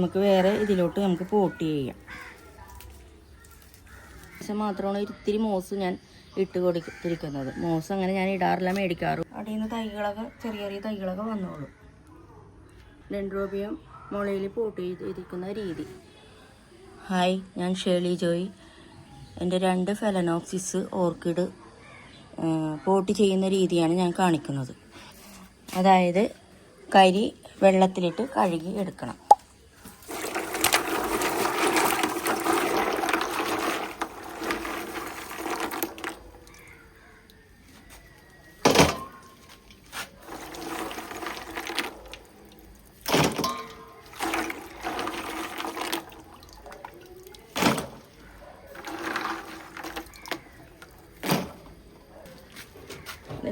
നമുക്ക് വേറെ ഇതിലോട്ട് നമുക്ക് പോട്ട് ചെയ്യാം. പക്ഷെ മാത്രമാണ് ഇത്തിരി മോസ് ഞാൻ ഇട്ട് കൊടുത്തിരിക്കുന്നത്. മോസ് അങ്ങനെ ഞാൻ ഇടാറില്ല മേടിക്കാറും. അവിടെ നിന്ന് തൈകളൊക്കെ ചെറിയ ചെറിയ തൈകളൊക്കെ വന്നോളൂ. ഡെൻഡ്രോബിയം മുളയിൽ പോട്ട് ചെയ്തിരിക്കുന്ന രീതി. ഹായ് ഞാൻ ഷേളി ജോയ്. എന്റെ രണ്ട് ഫെലനോക്സിസ് ഓർക്കിഡ് പോട്ട് ചെയ്യുന്ന രീതിയാണ് ഞാൻ കാണിക്കുന്നത്. അതായത് കരി വെള്ളത്തിലിട്ട് കഴുകി എടുക്കണം.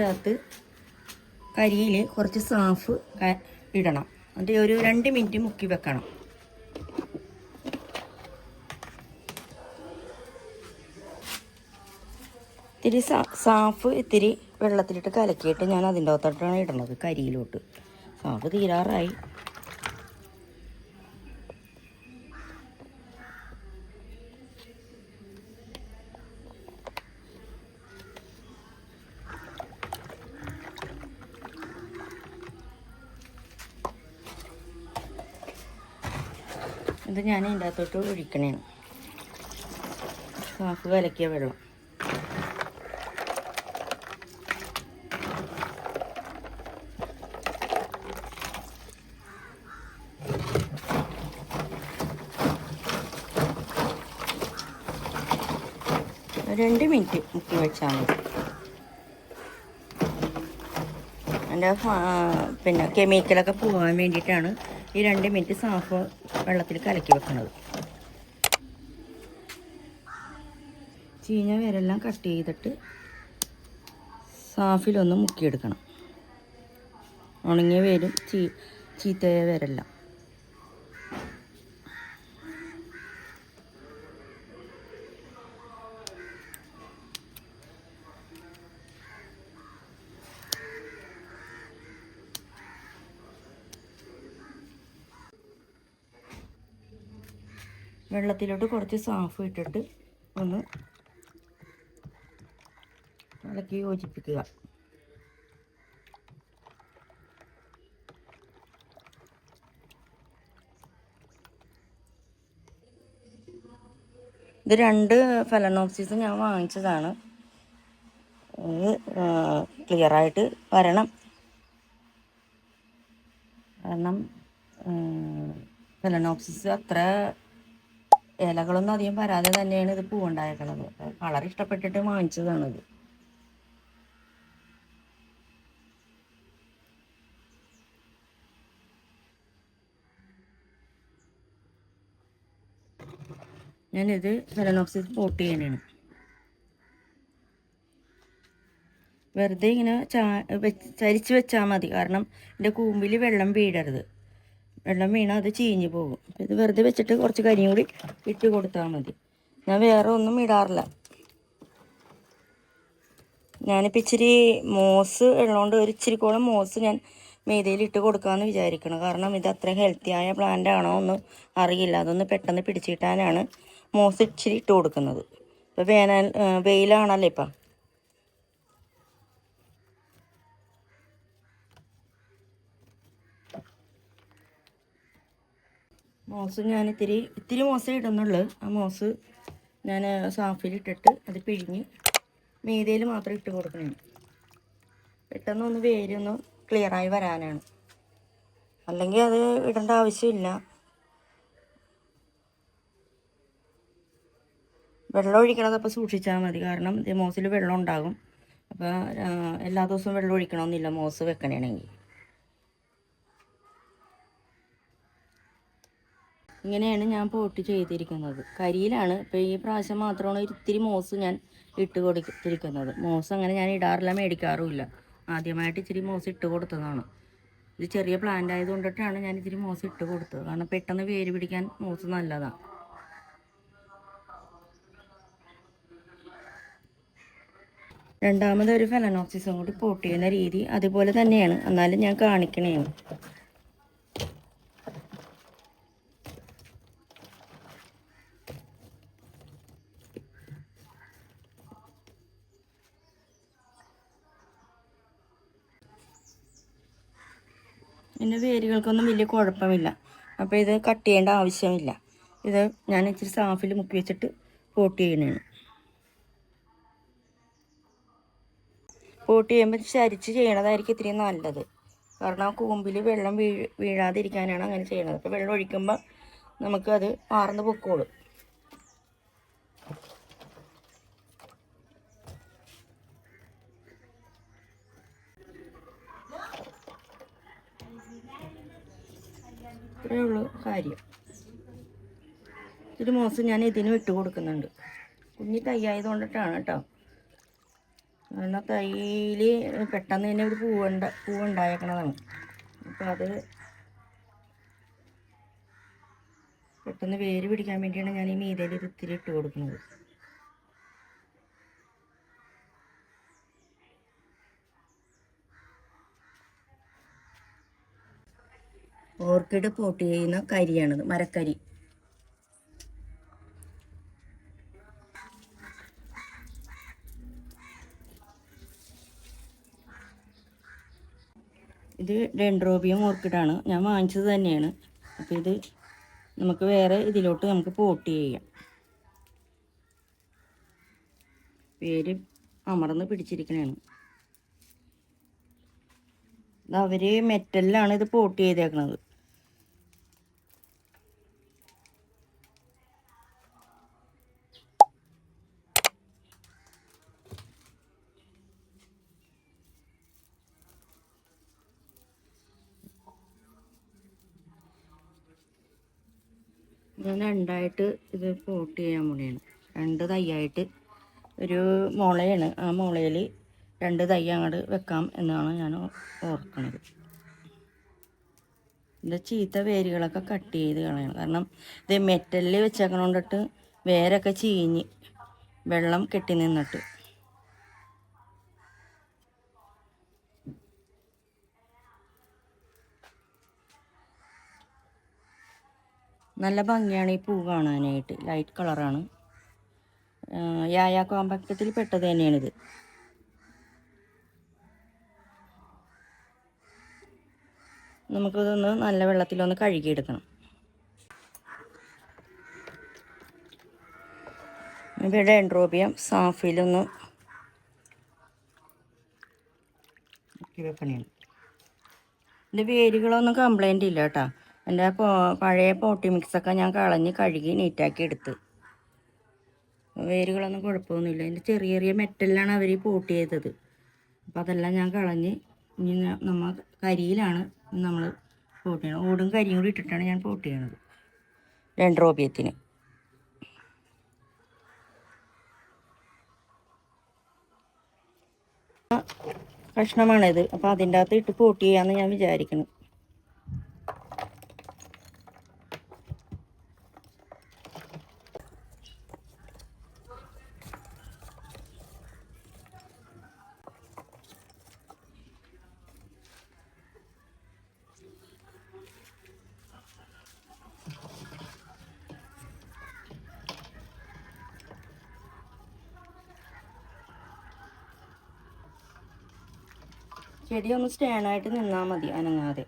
അകത്ത് കരിയിൽ കുറച്ച് സാഫ് ഇടണം. എന്നിട്ട് ഒരു രണ്ട് മിനിറ്റ് മുക്കി വെക്കണം. ഇത്തിരി സാഫ് ഇത്തിരി വെള്ളത്തിലിട്ട് കലക്കിയിട്ട് ഞാൻ അതിന്റെ അകത്തോട്ടാണ് ഇടണത് കരിയിലോട്ട്. സാഫ് തീരാറായി. ഇത് ഞാൻ ഇതിന്റെ അകത്തോട്ട് ഒഴിക്കണേ നമുക്ക് കലക്കിയ വെള്ളം. രണ്ട് മിനിറ്റ് മുക്കി വെച്ചാൽ മതി. എന്റെ പിന്നെ കെമിക്കലൊക്കെ പോകാൻ വേണ്ടിയിട്ടാണ് ഈ രണ്ട് മിനിറ്റ് സാഫ് വെള്ളത്തിൽ കലക്കി വെക്കുന്നത്. ചീഞ്ഞ വേരെല്ലാം കട്ട് ചെയ്തിട്ട് സാഫിലൊന്ന് മുക്കിയെടുക്കണം. ഉണങ്ങിയ വേരും ചീ ചീത്തയ വേരെല്ലാം. വെള്ളത്തിലോട്ട് കുറച്ച് സാഫ് ഇട്ടിട്ട് ഒന്ന് ഇളക്കി യോജിപ്പിക്കുക. ഇത് രണ്ട് ഫലനോക്സിസ് ഞാൻ വാങ്ങിച്ചതാണ്. ഇത് ക്ലിയറായിട്ട് വരണം. കാരണം ഫലനോപ്സിസ് അത്ര ഇലകളൊന്നും അധികം വരാതെ തന്നെയാണ് ഇത് പൂവുണ്ടായേക്കണത് കളർ ഇഷ്ടപ്പെട്ടിട്ട് വാങ്ങിച്ചതാണിത്. ഞാനിത് സെലനോക്സിസ് പോട്ട് ചെയ്യാനാണ്. വെറുതെ ഇങ്ങനെ ചാ വെച്ച് ചരിച്ച് വെച്ചാൽ മതി. കാരണം എന്റെ കൂമ്പിൽ വെള്ളം വീഴരുത്. വെള്ളം വീണാൽ അത് ചീഞ്ഞ് പോകും. അപ്പോൾ ഇത് വെറുതെ വെച്ചിട്ട് കുറച്ച് കരിയും കൂടി ഇട്ട് കൊടുത്താൽ മതി. ഞാൻ വേറെ ഒന്നും ഇടാറില്ല. ഞാനിപ്പോൾ ഇച്ചിരി മോസ് ഉള്ളതുകൊണ്ട് ഒരു ഇച്ചിരി കോളം മോസ് ഞാൻ മേതയിൽ ഇട്ട് കൊടുക്കാമെന്ന് വിചാരിക്കണം. കാരണം ഇത് അത്ര ഹെൽത്തി ആയ പ്ലാന്റ് ആണോ എന്ന് അറിയില്ല. അതൊന്ന് പെട്ടെന്ന് പിടിച്ചിട്ടാനാണ് മോസ് ഇച്ചിരി ഇട്ട് കൊടുക്കുന്നത്. ഇപ്പോൾ വേനൽ വെയിലാണല്ലോ ഇപ്പം? മോസ് ഞാൻ ഇത്തിരി ഇത്തിരി മോസേ ഇടുന്നുള്ളൂ. ആ മോസ് ഞാൻ സാഫിലിട്ടിട്ട് അത് പിഴിഞ്ഞ് മീതയിൽ മാത്രം ഇട്ട് കൊടുക്കണേ. പെട്ടെന്ന് ഒന്ന് വേരൊന്ന് ക്ലിയറായി വരാനാണ്. അല്ലെങ്കിൽ അത് ഇടേണ്ട ആവശ്യമില്ല. വെള്ളം ഒഴിക്കണതപ്പോൾ സൂക്ഷിച്ചാൽ മതി. കാരണം മോസിൽ വെള്ളം ഉണ്ടാകും. അപ്പോൾ എല്ലാ ദിവസവും വെള്ളം ഒഴിക്കണമെന്നില്ല മോസ് വെക്കണമെങ്കിൽ ഇങ്ങനെയാണ് ഞാൻ പോട്ട് ചെയ്തിരിക്കുന്നത്. കരിയിലാണ്. ഇപ്പോൾ ഈ പ്രാവശ്യം മാത്രമാണ് ഇത്തിരി മോസ് ഞാൻ ഇട്ട് കൊടുത്തിരിക്കുന്നത്. മോസ് അങ്ങനെ ഞാൻ ഇടാറില്ല മേടിക്കാറുമില്ല. ആദ്യമായിട്ട് ഇച്ചിരി മോസ് ഇട്ട് കൊടുത്തതാണ്. ഇത് ചെറിയ പ്ലാന്റ് ആയതുകൊണ്ടിട്ടാണ് ഞാൻ ഇച്ചിരി മോസ് ഇട്ട് കൊടുത്തത്. കാരണം പെട്ടെന്ന് വേര് പിടിക്കാൻ മോസ് നല്ലതാണ് രണ്ടാമത് ഒരു ഫെലനോക്സിസും കൂടി പോട്ട് ചെയ്യുന്ന രീതി അതുപോലെ തന്നെയാണ്. എന്നാലും ഞാൻ കാണിക്കണേണ് പിന്നെ വേരുകൾക്കൊന്നും വലിയ കുഴപ്പമില്ല. അപ്പോൾ ഇത് കട്ട് ചെയ്യേണ്ട ആവശ്യമില്ല. ഇത് ഞാൻ ഇച്ചിരി സാഫിൽ മുക്കി വെച്ചിട്ട് പോട്ട് ചെയ്യണതാണ് പോട്ട് ചെയ്യുമ്പോൾ ചരിച്ച് ചെയ്യണതായിരിക്കും ഇത്തിരി നല്ലത്. കാരണം ആ കൂമ്പിൽ വെള്ളം വീഴ് വീഴാതിരിക്കാനാണ് അങ്ങനെ ചെയ്യണത്. അപ്പോൾ വെള്ളം ഒഴിക്കുമ്പോൾ നമുക്കത് മാർന്ന് പൊക്കോളും. ഇത്രയേ ഉള്ളൂ കാര്യം. ഒരു മോസം ഞാൻ ഇതിനും ഇട്ട് കൊടുക്കുന്നുണ്ട്. കുഞ്ഞി തൈ കൊണ്ടിട്ടാണ് കേട്ടോ. കാരണം തൈയിൽ പെട്ടെന്ന് തന്നെ ഒരു പൂവുണ്ട പൂവുണ്ടായേക്കണതാണ്. അപ്പോൾ അത് പെട്ടെന്ന് വേര് പിടിക്കാൻ വേണ്ടിയാണ് ഞാൻ ഈ മീതയിൽ ഇത് ഇത്തിരി ഇട്ട് കൊടുക്കുന്നത്. ഓർക്കിഡ് പോട്ട് ചെയ്യുന്ന കരിയാണിത് മരക്കരി. ഇത് ഡെൻഡ്രോബിയം ഓർക്കിഡാണ്. ഞാൻ വാങ്ങിച്ചത് തന്നെയാണ്. അപ്പോൾ ഇത് നമുക്ക് വേറെ ഇതിലോട്ട് നമുക്ക് പോട്ട് ചെയ്യാം. പേര് അമർന്ന് പിടിച്ചിരിക്കണേണ്. അവർ മെറ്റലിലാണ് ഇത് പോട്ട് ചെയ്തേക്കണത്. ഞാൻ രണ്ടായിട്ട് ഇത് പോട്ട് ചെയ്യാൻ വേണ്ടിയാണ് രണ്ട് തൈയായിട്ട് ഒരു മുളയാണ്. ആ മുളയിൽ രണ്ട് തൈ അങ്ങോട്ട് വെക്കാം എന്നാണ് ഞാൻ ഓർക്കുന്നത് ഇത് ചീത്ത വേരുകളൊക്കെ കട്ട് ചെയ്ത് കളയണം. കാരണം ഇത് മെറ്റലിൽ വെച്ചേക്കണോണ്ടിട്ട് വേരൊക്കെ ചീഞ്ഞ് വെള്ളം കെട്ടി നിന്നിട്ട്. നല്ല ഭംഗിയാണ് ഈ പൂ കാണാനായിട്ട്. ലൈറ്റ് കളറാണ് യായ കോമ്പാക്റ്റത്തിൽ പെട്ടത് തന്നെയാണിത്. നമുക്കിതൊന്ന് നല്ല വെള്ളത്തിലൊന്ന് കഴുകിയെടുക്കണം. ഇവിടെ എൻട്രോബിയം വെക്കണേണ് എന്റെ വേരുകളൊന്നും കംപ്ലൈന്റ് ഇല്ല കേട്ടോ. എന്റെ പഴയ പോട്ടി മിക്സൊക്കെ ഞാൻ കളഞ്ഞ് കഴുകി നീറ്റാക്കി എടുത്ത്. വേരുകളൊന്നും കുഴപ്പമൊന്നുമില്ല. അതിന്റെ ചെറിയ ചെറിയ മെറ്റലിലാണ് അവർ പോട്ടി ചെയ്തത്. അപ്പോൾ അതെല്ലാം ഞാൻ കളഞ്ഞ് ഇനി നമ്മൾ നമ്മ കരിയിലാണ് നമ്മൾ പോട്ട് ചെയ്യണം ഓടും കരിയും കൂടി ഇട്ടിട്ടാണ് ഞാൻ പോട്ട് ചെയ്യണത്. രണ്ട് റോബിയത്തിന് കഷ്ണമാണിത്. അപ്പോൾ അതിന്റെ അകത്ത് ഇട്ട് പോട്ട് ചെയ്യാമെന്ന് ഞാൻ വിചാരിക്കുന്നു. ചെടി ഒന്ന് സ്റ്റാൻഡായിട്ട് നിന്നാൽ മതി അനങ്ങാതെ.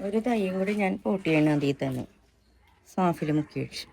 ഒരു തൈയും കൂടി ഞാൻ പൂട്ടിയാണ് അതിൽ തന്നെ. സാഫിൽ മുക്കി വെച്ച്.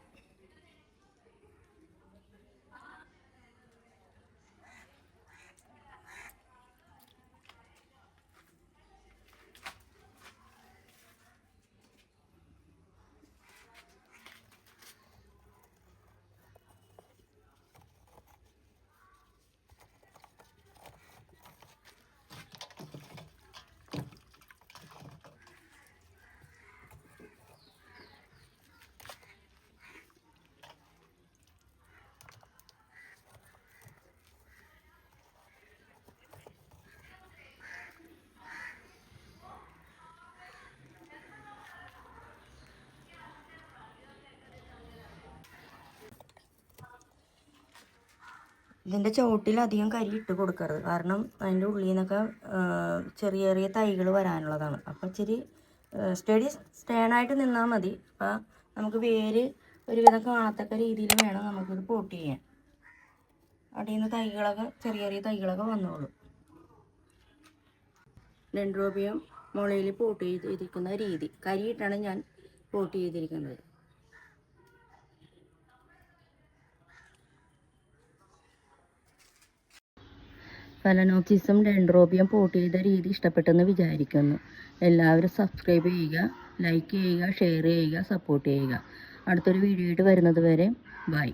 ഇതിന്റെ ചുവട്ടിൽ അധികം കരി ഇട്ട് കൊടുക്കരുത്. കാരണം അതിന്റെ ഉള്ളിൽ നിന്നൊക്കെ ചെറിയ ചെറിയ തൈകൾ വരാനുള്ളതാണ്. അപ്പോൾ ഇച്ചിരി സ്റ്റഡി സ്റ്റേണായിട്ട് നിന്നാൽ മതി. അപ്പോൾ നമുക്ക് വേര് ഒരുവിധം കാണത്തക്ക രീതിയിൽ വേണം നമുക്കിത് പോട്ട് ചെയ്യാൻ. അവിടെ നിന്ന് തൈകളൊക്കെ ചെറിയ ചെറിയ തൈകളൊക്കെ വന്നോളും. ഡെൻഡ്രോബിയം മുളയിൽ പോട്ട് ചെയ്തിരിക്കുന്ന രീതി. കരിയിട്ടാണ് ഞാൻ പോട്ട് ചെയ്തിരിക്കുന്നത്. ഫലനോക്സിസം ഡെൻഡ്രോബിയം പോട്ട് ചെയ്ത രീതി ഇഷ്ടപ്പെട്ടെന്ന് വിചാരിക്കുന്നു. എല്ലാവരും സബ്സ്ക്രൈബ് ചെയ്യുക ലൈക്ക് ചെയ്യുക ഷെയർ ചെയ്യുക സപ്പോർട്ട് ചെയ്യുക. അടുത്തൊരു വീഡിയോ ആയിട്ട് വരുന്നത് വരെ ബൈ.